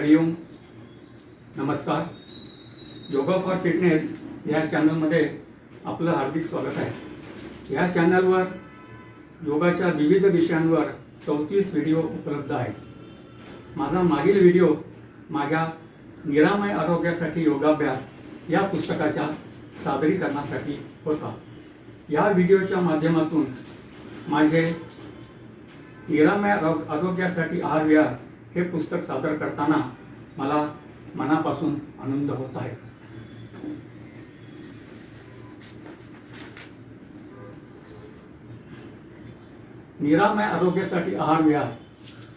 हरिओम नमस्कार. Yoga for fitness या चॅनलमध्ये आपलं हार्दिक स्वागत आहे. या चॅनलवर योगाच्या विविध विषयांवर चौतीस व्हिडिओ उपलब्ध आहेत. माझा मागील व्हिडिओ माझ्या निरामय आरोग्यासाठी योगाभ्यास या पुस्तकाच्या सादरीकरणासाठी होता. या व्हिडिओच्या माध्यमातून माझे निरामय आरोग्यासाठी आहार विहार हे पुस्तक सादर करताना मला मनापासून आनंद होत आहे. निरामय आरोग्यासाठी आहार विहार.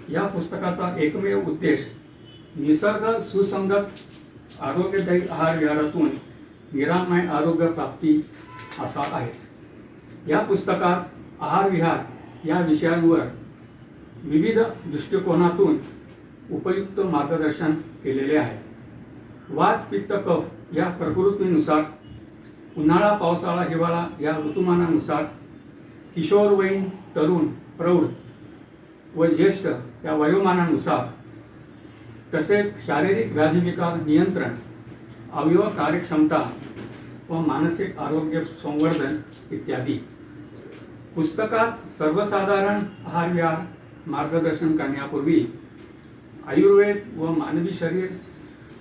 या पुस्तकाचा एकमेव उद्देश निसर्ग सुसंगत आरोग्यदायी आहार विहारातून निरामय आरोग्य प्राप्ती असा आहे. या पुस्तकात आहार विहार या विषयांवर विविध दृष्टिकोनातून उपयुक्त मार्गदर्शन केलेले आहे. वात पित्त कफ या प्रकृतीनुसार उन्हाळा पावसाळा हिवाळा या ऋतुमानानुसार किशोरवयीन तरुण प्रौढ व ज्येष्ठ या वयोमानानुसार तसेच शारीरिक व्याधिविकार नियंत्रण अवयव कार्यक्षमता व मानसिक आरोग्य संवर्धन इत्यादी. पुस्तकात सर्वसाधारण आहार विहार मार्गदर्शन करण्यापूर्वी आयुर्वेद व मानवी शरीर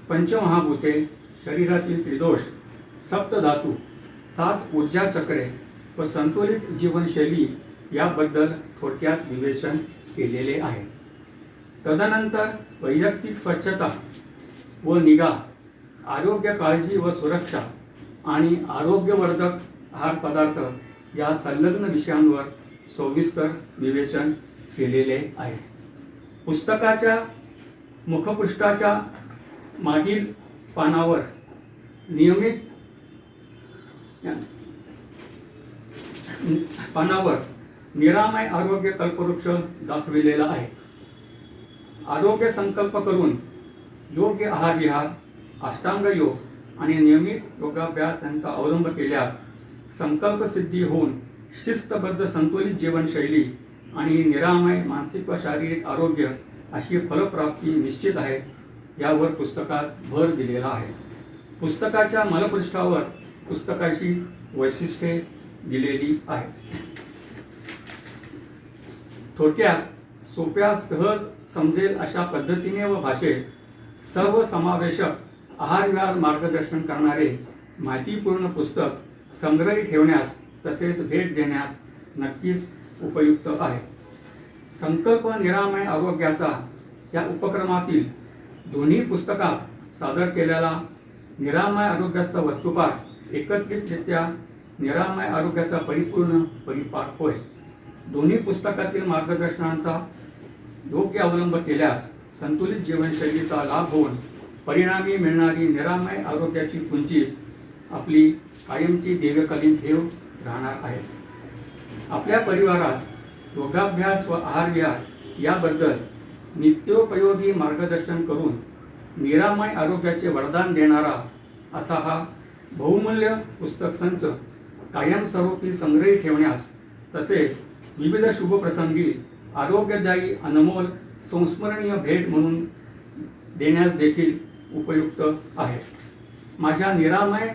पंचमहाभूते शरीरातील त्रिदोष सप्तधातू सात ऊर्जा चक्रे व संतुलित जीवनशैली याबद्दल थोडक्यात विवेचन केलेले आहे. तदनंतर वैयक्तिक स्वच्छता व निगा आरोग्य काळजी व सुरक्षा आणि आरोग्यवर्धक आहार पदार्थ या संलग्न विषयांवर सविस्तर विवेचन केलेले आहे. पुस्तकाच्या मुखपृष्ठाच्या मागील पानावर नियमित पानावर निरामय आरोग्य कल्पवृक्ष दाखविलेला आहे. आरोग्य संकल्प करून योग्य आहार विहार अष्टांग योग आणि नियमित योगाभ्यास यांचा अवलंब केल्यास संकल्पसिद्धी होऊन शिस्तबद्ध संतुलित जीवनशैली आणि निरामय मानसिक व शारीरिक आरोग्य अशी फलप्राप्ती निश्चित आहे यावर पुस्तकात भर दिलेला आहे. पुस्तकाच्या मलपृष्ठावर पुस्तकाची वैशिष्ट्ये दिलेली आहेत. थोडक्यात सोप्या सहज समजेल अशा पद्धतीने व भाषेत सर्वसमावेशक आहारविहार मार्गदर्शन करणारे माहितीपूर्ण पुस्तक संग्रही ठेवण्यास तसेच भेट देण्यास नक्कीच उपयुक्त आहे. संकल्प निरामय आरोग्याचा या उपक्रमातील दोन्ही पुस्तकात सादर केलेला निरामय आरोग्याचा वस्तुपाठ एकत्रितरित्या निरामय आरोग्याचा परिपूर्ण परिपाठ होय. दोन्ही पुस्तकातील मार्गदर्शनांचा योग्य अवलंब केल्यास संतुलित जीवनशैलीचा लाभ होऊन परिणामी मिळणारी निरामय आरोग्याची पुंचीस आपली कायमची दीर्घकालीन ठेव राहणार आहे. आपल्या परिवारास योगाभ्यास व आहार विहार याबद्दल नित्योपयोगी मार्गदर्शन करून निरामय आरोग्याचे वरदान देणारा असा हा बहुमूल्य पुस्तक संच कायमस्वरूपी संग्रही ठेवण्यास तसेच विविध शुभप्रसंगी आरोग्यदायी अनमोल संस्मरणीय भेट म्हणून देण्यास देखील उपयुक्त आहे. माझ्या निरामय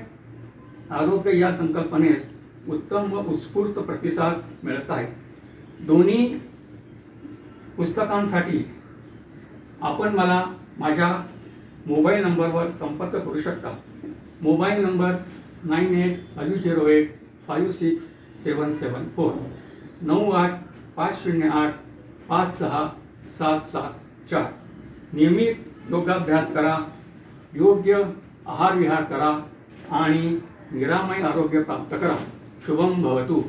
आरोग्य या संकल्पनेस उत्तम व उत्स्फूर्त प्रतिसाद मिळत आहे. दोन्ही पुस्तकांसाठी आपण मला माझ्या मोबाईल नंबरवर संपर्क करू शकता. Mobile number nine eight five zero eight five six seven seven four. नऊ आठ पाच शून्य आठ पाच सहा सात सात चार. नियमित योगाभ्यास करा योग्य आहार विहार करा आणि निरामय आरोग्य प्राप्त करा. शुभम भवतु.